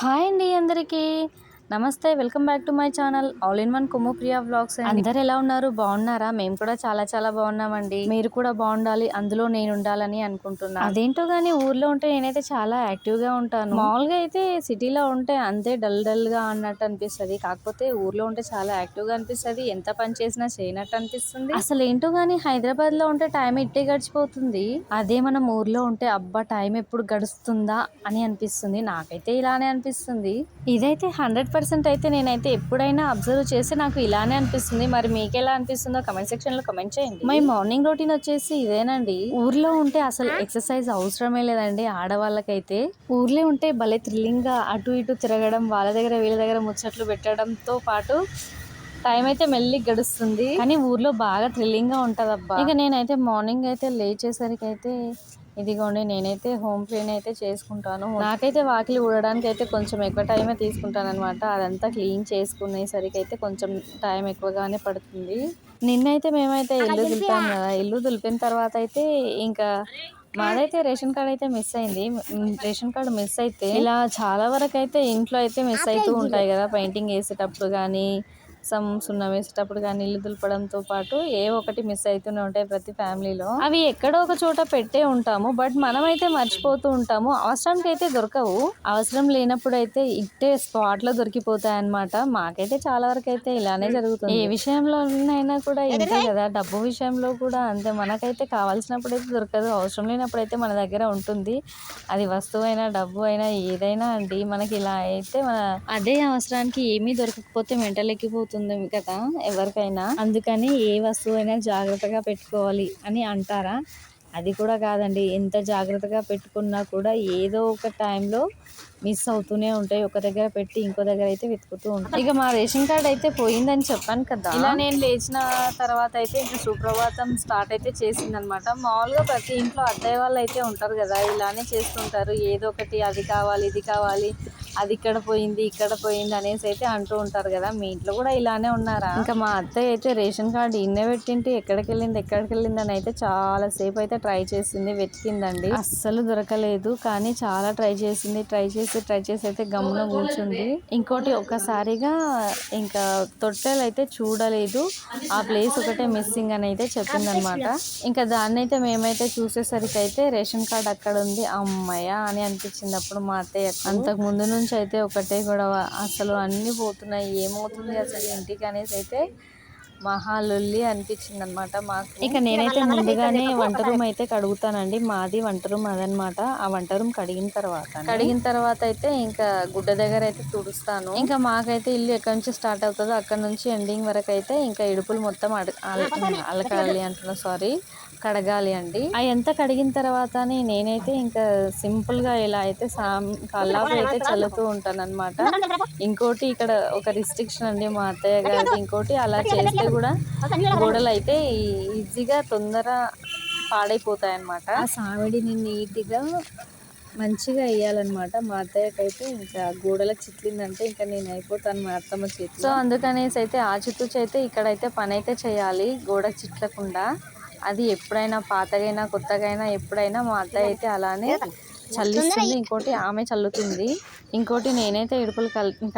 Hi అండి అందరికీ. Namaste welcome back to my channel. All in one Kummu Priya vlogs అందరు ఎలా ఉన్నారు? బాగున్నారా? మేము కూడా చాలా చాలా బాగున్నామండి. మీరు కూడా బాగుండాలి అందులో నేను ఉండాలని అనుకుంటున్నా అదేంటో గానీ ఊర్లో ఉంటే నేనైతే చాలా యాక్టివ్గా ఉంటాను. మామూలుగా అయితే సిటీలో ఉంటే అంతే డల్ డల్గా అన్నట్టు అనిపిస్తది. కాకపోతే ఊర్లో ఉంటే చాలా యాక్టివ్గా అనిపిస్తది. ఎంత పని చేసినా చేయనట్టు అనిపిస్తుంది. అసలు ఏంటో గానీ హైదరాబాద్లో ఉంటే టైం ఇట్టే గడిచిపోతుంది. అదే మనం ఊర్లో ఉంటే అబ్బా టైం ఎప్పుడు గడుస్తుందా అని అనిపిస్తుంది. నాకైతే ఇలానే అనిపిస్తుంది. ఇదైతే హండ్రెడ్ పర్సెంట్ అయితే నేనైతే ఎప్పుడైనా అబ్జర్వ్ చేస్తే నాకు ఇలానే అనిపిస్తుంది. మరి మీకు ఎలా అనిపిస్తుందో కమెంట్ సెక్షన్లో కమెంట్ చేయండి. మై మార్నింగ్ రొటీన్ వచ్చేసి ఇదేనండి. ఊర్లో ఉంటే అసలు ఎక్సర్సైజ్ అవసరమే లేదండి ఆడవాళ్ళకైతే. ఊర్లో ఉంటే భలే థ్రిల్లింగ్గా అటు ఇటు తిరగడం వాళ్ళ దగ్గర వీళ్ళ దగ్గర ముచ్చట్లు పెట్టడంతో పాటు టైం అయితే మెల్లి గడుస్తుంది. కానీ ఊర్లో బాగా థ్రిల్లింగ్గా ఉంటది అబ్బా ఇక నేనైతే మార్నింగ్ అయితే లేచేసరికి అయితే ఇదిగోండి నేనైతే హోమ్ క్లీన్ అయితే చేసుకుంటాను. నాకైతే వాకిలి ఊడడానికి అయితే కొంచెం ఎక్కువ టైమే తీసుకుంటాను అనమాట అదంతా క్లీన్ చేసుకునేసరికి అయితే కొంచెం టైం ఎక్కువగానే పడుతుంది. నిన్నైతే మేమైతే ఇల్లు దులిపాం కదా ఇల్లు దులిపిన తర్వాత అయితే ఇంకా మాదైతే రేషన్ కార్డ్ అయితే మిస్ అయింది. రేషన్ కార్డు మిస్ అయితే ఇలా చాలా వరకు అయితే ఇంట్లో అయితే మిస్ అవుతూ ఉంటాయి కదా పెయింటింగ్ వేసేటప్పుడు కానీ సమ్ సున్నం వేసేటప్పుడు కానీ ఇల్లు దులపడంతో పాటు ఏ ఒకటి మిస్ అవుతూనే ఉంటాయి ప్రతి ఫ్యామిలీలో. అవి ఎక్కడో ఒక చోట పెట్టే ఉంటాము బట్ మనమైతే మర్చిపోతూ ఉంటాము. అవసరానికి అయితే దొరకవు. అవసరం లేనప్పుడు అయితే ఇట్టే స్పాట్లో దొరికిపోతాయి అన్నమాట మాకైతే చాలా వరకు అయితే ఇలానే జరుగుతుంది. ఏ విషయంలోనైనా కూడా ఇంతే కదా? డబ్బు విషయంలో కూడా అంతే. మనకైతే కావాల్సినప్పుడు అయితే దొరకదు. అవసరం లేనప్పుడు అయితే మన దగ్గర ఉంటుంది. అది వస్తువు అయినా డబ్బు అయినా ఏదైనా అండి. మనకి ఇలా అయితే మన అదే అవసరానికి ఏమీ దొరకకపోతే మెంటల్ ఎక్కిపోతుంది కదా ఎవరికైనా. అందుకని ఏ వస్తువు అయినా జాగ్రత్తగా పెట్టుకోవాలి అని అంటారా? అది కూడా కాదండి. ఎంత జాగ్రత్తగా పెట్టుకున్నా కూడా ఏదో ఒక టైంలో మిస్ అవుతూనే ఉంటాయి. ఒక దగ్గర పెట్టి ఇంకో దగ్గర అయితే వెతుకుతూ ఉంటాయి ఇక మా రేషన్ కార్డ్ అయితే పోయిందని చెప్పాను కదా. ఇలా నేను లేచిన తర్వాత అయితే ఇంకా సుప్రభాతం స్టార్ట్ అయితే చేసింది అనమాట మామూలుగా ప్రతి ఇంట్లో అత్తయ్య వాళ్ళు అయితే ఉంటారు కదా. ఇలానే చేస్తుంటారు. ఏదో ఒకటి అది కావాలి ఇది కావాలి. అది ఇక్కడ పోయింది ఇక్కడ పోయింది అనేసి అయితే అంటూ ఉంటారు కదా. మీ ఇంట్లో కూడా ఇలానే ఉన్నారా? ఇంకా మా అత్తయ్య అయితే రేషన్ కార్డు ఇన్నే పెట్టింటే ఎక్కడికి వెళ్ళింది ఎక్కడికి వెళ్ళింది అని అయితే చాలా సేపు అయితే ట్రై చేసింది వెతికిందండి. అస్సలు దొరకలేదు కానీ చాలా ట్రై చేసింది ట్రై చేసి ట్రై చేసి అయితే గమ్మున కూర్చుంది. ఇంకోటి ఒక్కసారిగా ఇంకా తొట్టెలు అయితే చూడలేదు ఆ ప్లేస్ ఒకటే మిస్సింగ్ అని అయితే చెప్పింది అనమాట ఇంకా దాన్ని అయితే మేమైతే చూసేసరికి అయితే రేషన్ కార్డ్ అక్కడ ఉంది అమ్మయ్య అని అనిపించింది అప్పుడు మా అత్తయ్య అంతకు ముందు నుంచి అయితే ఒకటే గొడవ. అసలు అన్ని పోతున్నాయి. ఏమవుతుంది? అసలు ఇంటికి అనేసి అయితే మహాలొల్లి అనిపించింది అనమాట మాకు. ఇక నేనైతే ముందుగానే వంట రూమ్ అయితే కడుగుతానండి. మాది వంట రూమ్ అదనమాట ఆ వంట రూమ్ కడిగిన తర్వాత కడిగిన తర్వాత అయితే ఇంకా గుడ్డ దగ్గర అయితే తుడుస్తాను. ఇంకా మాకైతే ఇల్లు ఎక్కడి నుంచి స్టార్ట్ అవుతుందో అక్కడ నుంచి ఎండింగ్ వరకు అయితే ఇంకా ఇడుపులు మొత్తం అడ అల- అలకాలి అంటున్నా సారీ కడగాలి అండి. అవి ఎంత కడిగిన తర్వాతనే నేనైతే ఇంకా సింపుల్గా ఇలా అయితే సామ్ కల్లాపు అయితే చల్లుతూ ఉంటాను అనమాట ఇంకోటి ఇక్కడ ఒక రిస్ట్రిక్షన్ అండి మా అత్తయ్య గారికి. ఇంకోటి అలా చేస్తే కూడా గోడలు అయితే ఈజీగా తొందర పాడైపోతాయి అనమాట ఆ సామిడిని నీట్గా మంచిగా వేయాలన్నమాట. మా అత్తయ్యకైతే ఇంకా గోడలకు చిట్లిందంటే ఇంకా నేను అయిపోతాను మా అత్తమ్మ చేతి సో అందుకనేసి అయితే ఆ చుట్టూ అయితే ఇక్కడైతే పని అయితే చేయాలి గోడకు చిట్లకుండా. అది ఎప్పుడైనా పాతగైనా కొత్తగైనా ఎప్పుడైనా మా అత్తయ్య అయితే అలానే చల్లిస్తుంది. ఇంకోటి ఆమె చల్లుతుంది. ఇంకోటి నేనైతే ఇడుపులు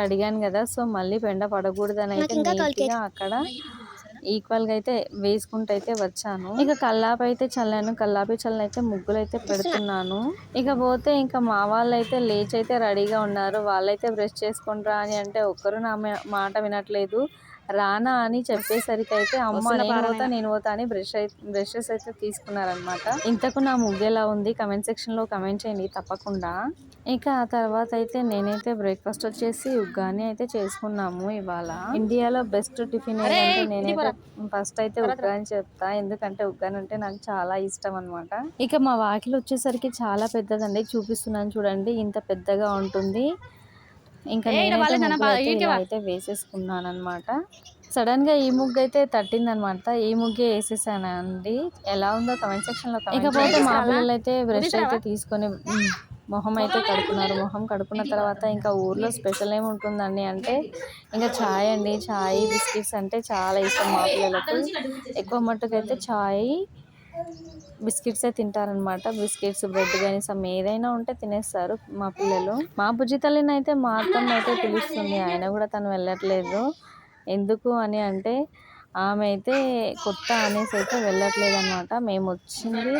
కడిగాను కదా సో మళ్ళీ పెండ పడకూడదని అయితే నీట్గా అక్కడ ఈక్వల్గా అయితే వేసుకుంటూ అయితే వచ్చాను. ఇక కల్లాపి అయితే చల్లాను. కల్లాపి చల్లని అయితే ముగ్గులు అయితే పెడుతున్నాను. ఇక పోతే ఇంకా మా వాళ్ళు అయితే లేచి అయితే రెడీగా ఉన్నారు. వాళ్ళైతే బ్రష్ చేసుకుంటారా అని అంటే ఒక్కరు నా మాట వినట్లేదు. రానా అని చెప్పేసరికి అయితే అమ్మ నేను పోతా నేను పోతా అని బ్రష్ అయితే బ్రషెస్ అయితే తీసుకున్నారనమాట ఇంతకు నా ముగ్గు ఎలా ఉంది? కమెంట్ సెక్షన్లో కమెంట్ చేయండి తప్పకుండా. ఇక ఆ తర్వాత అయితే నేనైతే బ్రేక్ఫాస్ట్ వచ్చేసి ఉగ్గాని అయితే చేసుకున్నాము ఇవాళ. ఇండియాలో బెస్ట్ టిఫిన్ ఏంటంటే నేనైతే ఫస్ట్ అయితే ఉగ్గాని చెప్తా ఎందుకంటే ఉగ్గాని అంటే నాకు చాలా ఇష్టం అన్నమాట. ఇక మా వాకిలి వచ్చేసరికి చాలా పెద్దదండి చూపిస్తున్నాను చూడండి ఇంత పెద్దగా ఉంటుంది. ఇంకా అయితే వేసేసుకున్నాను అనమాట సడన్గా ఈ ముగ్గు అయితే తట్టింది అనమాట ఈ ముగ్గే వేసేసాను అండి ఎలా ఉందో కమెంట్ సెక్షన్లో ఇకపోతే మా పిల్లలు అయితే బ్రష్ అయితే తీసుకొని మొహం అయితే కడుక్కున్నారు. మొహం కడుక్కున్న తర్వాత ఇంకా ఊర్లో స్పెషల్ ఏమి ఉంటుందండి అంటే ఇంకా చాయ్ అండి. చాయ్ బిస్కెట్స్ అంటే చాలా ఇష్టం మా పిల్లలకు. ఎక్కువ మట్టుకైతే చాయ్ బిస్కెట్సే తింటారనమాట బిస్కెట్స్ బ్రెడ్ కానీ సమ్ ఏదైనా ఉంటే తినేస్తారు మా పిల్లలు. మా బుజ్జి తల్లిని అయితే మా అత్తమ్మ అయితే పిలుస్తుంది. ఆయన కూడా తను వెళ్ళట్లేదు. ఎందుకు అని అంటే ఆమె అయితే కొత్త అనేసి అయితే వెళ్ళట్లేదు అనమాట మేము వచ్చింది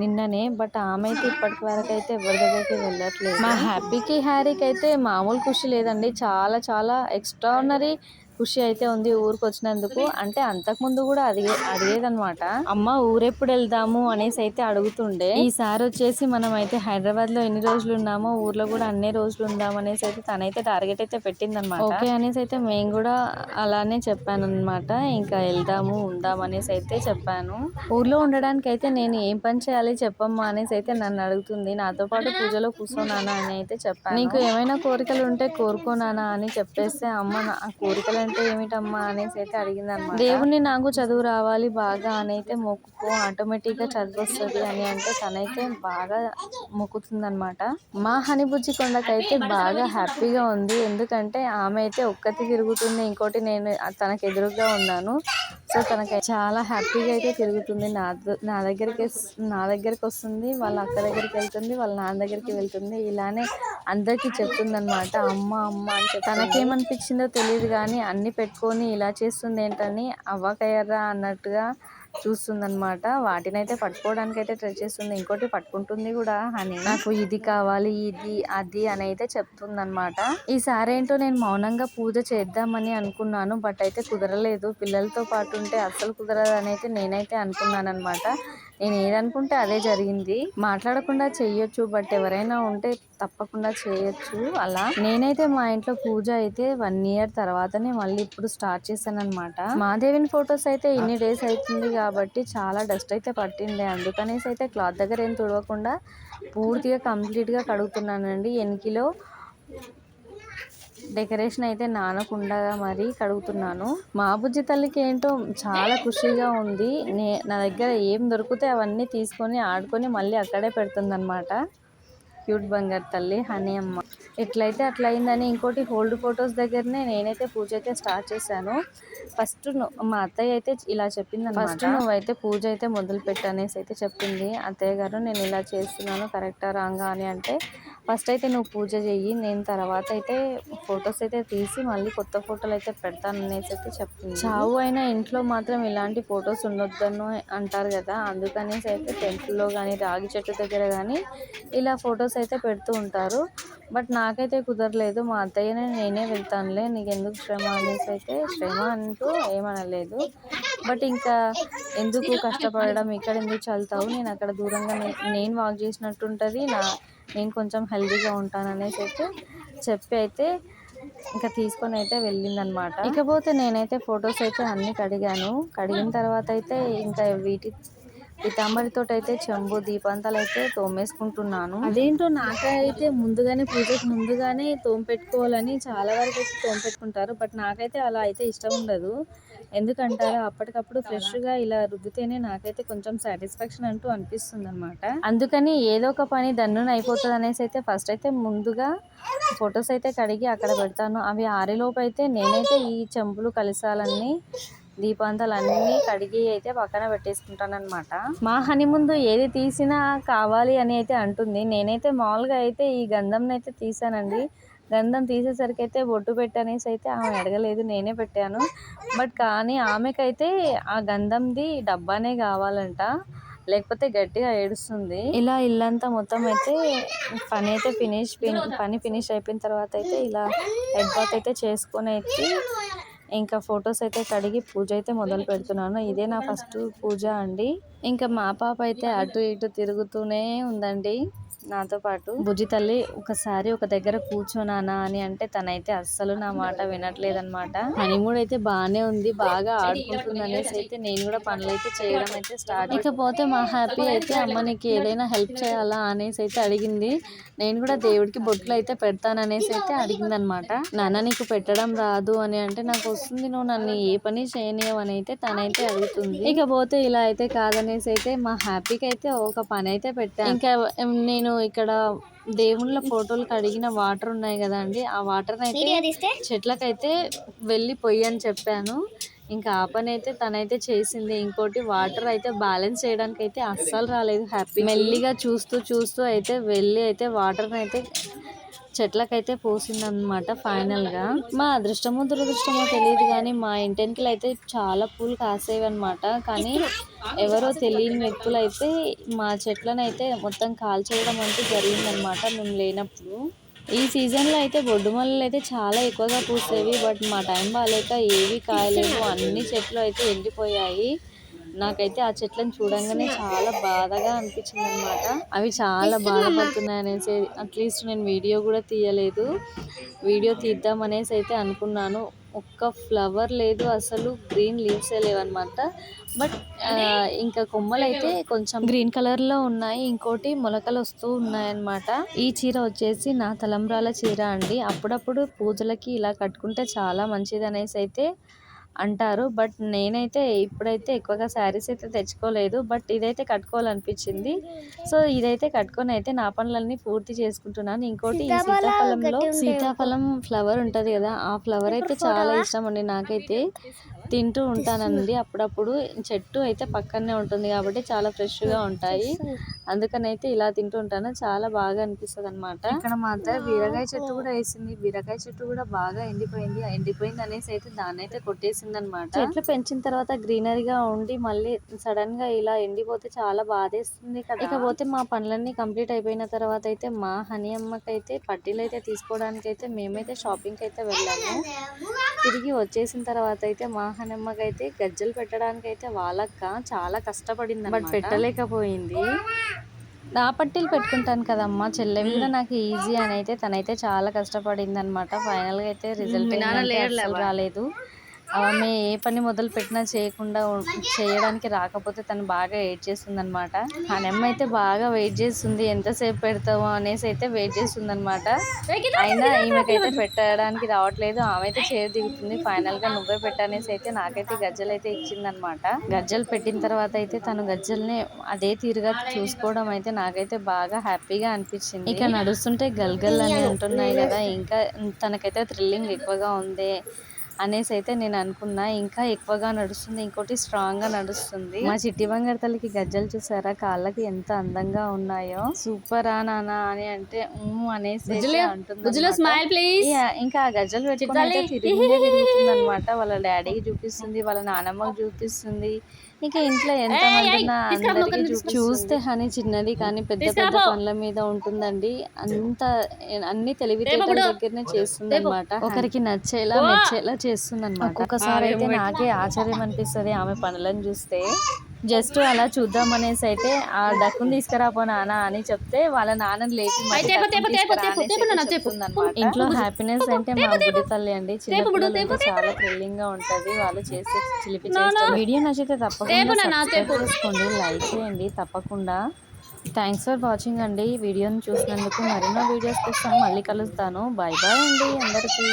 నిన్ననే బట్ ఆమె అయితే ఇప్పటి వరకు అయితే ఎవరి దగ్గరికి వెళ్ళట్లేదు. మా హ్యాపీకి హ్యారీకి అయితే మామూలు ఖుషి లేదండి. చాలా చాలా ఎక్స్ట్రానరీ ఖుషి అయితే ఉంది ఊరికి వచ్చినందుకు అంటే అంతకుముందు కూడా అడిగే అడిగేదనమాట అమ్మ ఊరెప్పుడు వెళ్దాము అనేసి అయితే అడుగుతుండే. ఈసారి వచ్చేసి మనం అయితే హైదరాబాద్లో ఎన్ని రోజులు ఉన్నామో ఊర్లో కూడా అన్ని రోజులు ఉందాం అనేసి అయితే తనైతే టార్గెట్ అయితే పెట్టిందనమాట ఓకే అనేసి అయితే మేము కూడా అలానే చెప్పాను అనమాట ఇంకా వెళ్దాము ఉందాం అనేసి అయితే చెప్పాను. ఊర్లో ఉండడానికి అయితే నేను ఏం పని చేయాలి చెప్పమ్మా అనేసి అయితే నన్ను అడుగుతుంది. నాతో పాటు పూజలో కూర్చోనానా అని అయితే చెప్పాను. నీకు ఏమైనా కోరికలు ఉంటే కోరుకోనానా అని చెప్పేస్తే అమ్మ నా కోరికలు అంటే ఏమిటమ్మా అనేసి అయితే అడిగింది అనమాట దేవుణ్ణి నాకు చదువు రావాలి బాగా అని అయితే మొక్కుకో ఆటోమేటిక్గా చదువు వస్తుంది అని అంటే తనైతే బాగా మొక్కుతుంది అనమాట మా హనిబుజ్జి కొండకైతే బాగా హ్యాపీగా ఉంది. ఎందుకంటే ఆమె అయితే ఒక్కటి తిరుగుతుంది ఇంకోటి నేను తనకు ఎదురుగా ఉన్నాను. సో తనకి చాలా హ్యాపీగా అయితే తిరుగుతుంది. నా ద- నా దగ్గరికి నా దగ్గరికి వస్తుంది వాళ్ళ అక్క దగ్గరికి వెళ్తుంది వాళ్ళ నాన్న దగ్గరికి వెళ్తుంది. ఇలానే అందరికీ చెప్తుందనమాట అమ్మ అమ్మ అని తనకేమనిపించిందో తెలియదు కానీ అన్ని పెట్టుకొని ఇలా చేస్తుంది ఏంటని అవ్వకయ్యరా అన్నట్టుగా చూస్తుందనమాట వాటినైతే పట్టుకోవడానికి అయితే ట్రై చేస్తుంది ఇంకోటి పట్టుకుంటుంది కూడా. అని నాకు ఇది కావాలి ఇది అది అని అయితే చెప్తుందనమాట ఈసారి ఏంటో నేను మౌనంగా పూజ చేద్దామని అనుకున్నాను బట్ అయితే కుదరలేదు. పిల్లలతో పాటు ఉంటే అస్సలు కుదరదు అని అయితే నేనైతే అనుకున్నాను అనమాట నేను ఏదనుకుంటే అదే జరిగింది. మాట్లాడకుండా చెయ్యొచ్చు బట్ ఎవరైనా ఉంటే తప్పకుండా చేయొచ్చు అలా. నేనైతే మా ఇంట్లో పూజ అయితే వన్ ఇయర్ తర్వాతనే మళ్ళీ ఇప్పుడు స్టార్ట్ చేశాను అనమాట మాదేవిని ఫొటోస్ అయితే ఇన్ని డేస్ అవుతుంది కాబట్టి చాలా డస్ట్ అయితే పట్టిండే అందుకనేసి అయితే క్లాత్ దగ్గర ఏం తుడవకుండా పూర్తిగా కంప్లీట్గా కడుగుతున్నానండి. ఎనికిలో డెకరేషన్ అయితే నానకుండగా మరి కడుగుతున్నాను. మా బుజ్జి తల్లికి ఏంటో చాలా ఖుషిగా ఉంది. నే నా దగ్గర ఏం దొరికితే అవన్నీ తీసుకొని ఆడుకొని మళ్ళీ అక్కడే పెడుతుంది అనమాట క్యూట్ బంగారు తల్లి హనీ అమ్మ. ఎట్లయితే అట్లయిందని ఇంకోటి హోల్డ్ ఫొటోస్ దగ్గరనే నేనైతే పూజ అయితే స్టార్ట్ చేశాను. ఫస్ట్ మా అత్తయ్య అయితే ఇలా చెప్పింది ఫస్ట్ నువ్వైతే పూజ అయితే మొదలు పెట్టు అనేసి అయితే చెప్పింది. అత్తయ్య గారు నేను ఇలా చేస్తున్నాను కరెక్టా రాంగా అని అంటే ఫస్ట్ అయితే నువ్వు పూజ చెయ్యి నేను తర్వాత అయితే ఫొటోస్ అయితే తీసి మళ్ళీ కొత్త ఫోటోలు అయితే పెడతాను అనేసి అయితే చెప్పింది. చావు అయినా ఇంట్లో మాత్రం ఇలాంటి ఫొటోస్ ఉండొద్దను అంటారు కదా అందుకనేసి అయితే టెంపుల్లో కానీ రాగి చెట్టు దగ్గర కానీ ఇలా ఫొటోస్ అయితే పెడుతూ ఉంటారు. బట్ నాకైతే కుదరలేదు. మా అత్తయ్యనే నేనే వెళ్తానులే నీకు ఎందుకు శ్రమ అనేసి అయితే శ్రమ అంటూ ఏమనలేదు. బట్ ఇంకా ఎందుకు కష్టపడడం ఇక్కడ ఎందుకు చల్తావు నేను అక్కడ దూరంగా నేను వాక్ చేసినట్టు ఉంటుంది నా నేను కొంచెం హెల్దీగా ఉంటాననేసి అయితే చెప్పి అయితే ఇంకా తీసుకొని అయితే వెళ్ళిందనమాట. ఇకపోతే నేనైతే ఫొటోస్ అయితే అన్నీ కడిగాను. కడిగిన తర్వాత అయితే ఇంకా వీటి పితాంబరితో అయితే చెంబు దీపాంతాలు అయితే తోమేసుకుంటున్నాను. అదేంటో నాకైతే ముందుగానే పూజకి ముందుగానే తోమ పెట్టుకోవాలని చాలా వరకు అయితే తోమ పెట్టుకుంటారు బట్ నాకైతే అలా అయితే ఇష్టం ఉండదు. ఎందుకంటారా? అప్పటికప్పుడు ఫ్రెష్గా ఇలా రుద్దితేనే నాకైతే కొంచెం సాటిస్ఫాక్షన్ అంటూ అనిపిస్తుంది అనమాట అందుకని ఏదో ఒక పని దన్నున అయిపోతుంది అనేసి అయితే ఫస్ట్ అయితే ముందుగా ఫొటోస్ అయితే కడిగి అక్కడ పెడతాను. అవి ఆరేలోపు అయితే నేనైతే ఈ చెంబులు కలిసాలన్నీ దీపాంతాలు అన్నీ కడిగి అయితే పక్కన పెట్టేసుకుంటాను అనమాట మా హనీ ముందు ఏది తీసినా కావాలి అని అయితే అంటుంది. నేనైతే మామూలుగా అయితే ఈ గంధం అయితే తీసానండి. గంధం తీసేసరికి అయితే బొట్టు పెట్టనేసి అయితే ఆమె అడగలేదు నేనే పెట్టాను. బట్ కానీ ఆమెకైతే ఆ గంధంది డబ్బానే కావాలంట. లేకపోతే గట్టిగా ఏడుస్తుంది. ఇలా ఇల్లంతా మొత్తం అయితే పని అయితే ఫినిష్ పని ఫినిష్ అయిపోయిన తర్వాత అయితే ఇలా హెడ్ బాత్ అయితే చేసుకొని అయితే ఇంకా ఫొటోస్ అయితే కడిగి పూజ అయితే మొదలు పెడుతున్నాను. ఇదే నా ఫస్ట్ పూజ అండి. ఇంకా మా పాప అయితే అటు ఇటు తిరుగుతూనే ఉందండి. నాతో పాటు. బుజ్జి తల్లి ఒకసారి ఒక దగ్గర కూర్చోనానా అని అంటే తనైతే అస్సలు నా మాట వినట్లేదన్నమాట. హనీమూడ్ అయితే బాగానే ఉంది బాగా ఆడుకుంటుంది అనేసి అయితే నేను కూడా పనులు అయితే చేయడం అయితే స్టార్ట్ ఇకపోతే మా హ్యాపీ అయితే అమ్మ నీకు ఏదైనా హెల్ప్ చేయాలా అనేసి అయితే అడిగింది. నేను కూడా దేవుడికి బొట్లు అయితే పెడతాననేసి అయితే అడిగింది అనమాట నాన్న నీకు పెట్టడం రాదు అని అంటే నాకు వస్తుంది నువ్వు నన్ను ఏ పని చేయనియవు అని అయితే తనైతే అడుగుతుంది. ఇకపోతే ఇలా అయితే కాదనేసి అయితే మా హ్యాపీకి అయితే ఒక పని అయితే పెట్టాను ఇంకా ఉమ్, నేను ఇక్కడ దేవుళ్ళ ఫోటోలు కడిగిన వాటర్ ఉన్నాయి కదండి ఆ వాటర్ అయితే చెట్లకైతే వెళ్ళి పొయ్యి అని చెప్పాను. ఇంకా ఆ పని అయితే తనైతే చేసింది. ఇంకోటి వాటర్ అయితే బ్యాలెన్స్ చేయడానికి అయితే అస్సలు రాలేదు. హ్యాపీ మెల్లిగా చూస్తూ చూస్తూ అయితే వెళ్ళి అయితే వాటర్ని అయితే చెట్లకైతే పోసిందనమాట ఫైనల్గా. మా అదృష్టమో దురదృష్టమో తెలియదు కానీ మా ఇంటెన్కిలు అయితే చాలా పూలు కాసేవి అనమాట కానీ ఎవరో తెలియని వ్యక్తులు అయితే మా చెట్లను అయితే మొత్తం కాల్చేయడం అంటూ జరిగిందనమాట మేము లేనప్పుడు. ఈ సీజన్లో అయితే బొడ్డు మల్లెలు అయితే చాలా ఎక్కువగా పూసేవి బట్ మా టైం బాగాలేక ఏవి కాయలేవు. అన్ని చెట్లు అయితే ఎండిపోయాయి. నాకైతే ఆ చెట్లను చూడంగానే చాలా బాధగా అనిపించింది అనమాట అవి చాలా బాధపడుతున్నాయి అనేసి అట్లీస్ట్ నేను వీడియో కూడా తీయలేదు. వీడియో తీద్దాం అనేసి అయితే అనుకున్నాను. ఒక్క ఫ్లవర్ లేదు అసలు గ్రీన్ లీవ్సే లేవన్నమాట. బట్ ఇంకా కొమ్మలు అయితే కొంచెం గ్రీన్ కలర్లో ఉన్నాయి. ఇంకోటి మొలకలు వస్తూ ఉన్నాయన్నమాట. ఈ చీర వచ్చేసి నా తలంబ్రాల చీర అండి. అప్పుడప్పుడు పూజలకి ఇలా కట్టుకుంటే చాలా మంచిది అనేసి అయితే అంటారు. బట్ నేనైతే ఇప్పుడైతే ఎక్కువగా శారీస్ అయితే తెచ్చుకోలేదు. బట్ ఇదైతే కట్టుకోవాలనిపించింది. సో ఇదైతే కట్టుకొని అయితే నా పనులన్నీ పూర్తి చేసుకుంటున్నాను. ఇంకోటి సీతాఫలంలో సీతాఫలం ఫ్లవర్ ఉంటది కదా ఆ ఫ్లవర్ అయితే చాలా ఇష్టం అండి నాకైతే. తింటూ ఉంటానండి. అప్పుడప్పుడు చెట్టు అయితే పక్కనే ఉంటుంది కాబట్టి చాలా ఫ్రెష్గా ఉంటాయి. అందుకని అయితే ఇలా తింటూ ఉంటాను. చాలా బాగా అనిపిస్తుంది అనమాట ఇక్కడ మా అత్త బీరకాయ చెట్టు కూడా వేసింది. బీరకాయ చెట్టు కూడా బాగా ఎండిపోయింది. ఎండిపోయింది అనేసి అయితే దాన్ని అయితే కొట్టేసింది అనమాట చెట్లు పెంచిన తర్వాత గ్రీనరీగా ఉండి మళ్ళీ సడన్గా ఇలా ఎండిపోతే చాలా బాధేస్తుంది కదా. ఇకపోతే మా పనులన్నీ కంప్లీట్ అయిపోయిన తర్వాత అయితే మా హనీ అమ్మకైతే పట్టీలు అయితే తీసుకోవడానికి అయితే మేమైతే షాపింగ్ అయితే వెళ్ళాము. తిరిగి వచ్చేసిన తర్వాత అయితే మా హనమ్మకి అయితే గజ్జలు పెట్టడానికి అయితే వాళ్ళక్క చాలా కష్టపడింది బట్ పెట్టలేకపోయింది. నా పట్టీలు పెట్టుకుంటాను కదమ్మా చెల్లె మీద నాకు ఈజీ అని అయితే తనైతే చాలా కష్టపడింది అనమాట ఫైనల్గా అయితే రిజల్ట్ రాలేదు. ఆమె ఏ పని మొదలు పెట్టినా చేయకుండా చేయడానికి రాకపోతే తను బాగా వెయిట్ చేస్తుంది అనమాట ఆ నెమ్మ అయితే బాగా వెయిట్ చేస్తుంది. ఎంతసేపు పెడతావు అనేసి అయితే వెయిట్ చేస్తుంది అనమాట అయినా ఈమెకైతే పెట్టడానికి రావట్లేదు. ఆమె అయితే చేరు దిగుతుంది. ఫైనల్గా నువ్వే పెట్టనేసి అయితే నాకైతే గజ్జలు అయితే ఇచ్చిందనమాట గజ్జలు పెట్టిన తర్వాత అయితే తను గజ్జల్ని అదే తీరుగా చూసుకోవడం అయితే నాకైతే బాగా హ్యాపీగా అనిపించింది. ఇక నడుస్తుంటే గల్గల్ అని ఉంటున్నాయి కదా. ఇంకా తనకైతే థ్రిల్లింగ్ ఎక్కువగా ఉంది. అనేసి అయితే నేను అనుకున్నా ఇంకా ఎక్కువగా నడుస్తుంది ఇంకోటి స్ట్రాంగ్గా నడుస్తుంది. మా చిట్టి బంగారు తల్లికి గజ్జలు చూసారా? కాళ్ళకి ఎంత అందంగా ఉన్నాయో. సూపర్ ఆ నాన్న అని అంటే అనేసి అంటుంది స్మైల్ ప్లీజ్ ఇక- ఆ గజ్జలు తిరిగిందే తిరుగుతుంది అనమాట వాళ్ళ డాడీకి చూపిస్తుంది వాళ్ళ నానమ్మకి చూపిస్తుంది. ఇంకా ఇంట్లో ఎంత అందరికీ చూస్తే హనీ చిన్నది కానీ పెద్ద పెద్ద పనుల మీద ఉంటుందండి. అంత అన్ని తెలివితేటల దగ్గరనే చేస్తుంది అనమాట ఒకరికి నచ్చేలా మెచ్చేలా చేస్తుంది అనమాట ఒక్కొక్కసారి అయితే నాకే ఆశ్చర్యం అనిపిస్తుంది ఆమె పనులను చూస్తే. జస్ట్ అలా చూద్దాం అనేసి అయితే ఆ డక్కుని తీసుకురాపో నాన్న అని చెప్తే వాళ్ళ నాన్నని లేపి తీసుకురా చెప్తుందన్నమాట. ఇంట్లో హ్యాపీనెస్ అంటే మా బుడ్డి తల్లి అండి. చాలా థ్రిల్లింగ్గా ఉంటది. వాళ్ళు చేసే చిలిపి వీడియో నచ్చితే తప్పకుండా చేసుకోండి లైక్ చేయండి తప్పకుండా. థ్యాంక్స్ ఫర్ వాచింగ్ అండి. వీడియోని చూసినందుకు మరెన్నో వీడియోస్ కోసం మళ్ళీ కలుస్తాను. బాయ్ బాయ్ అండి అందరికీ.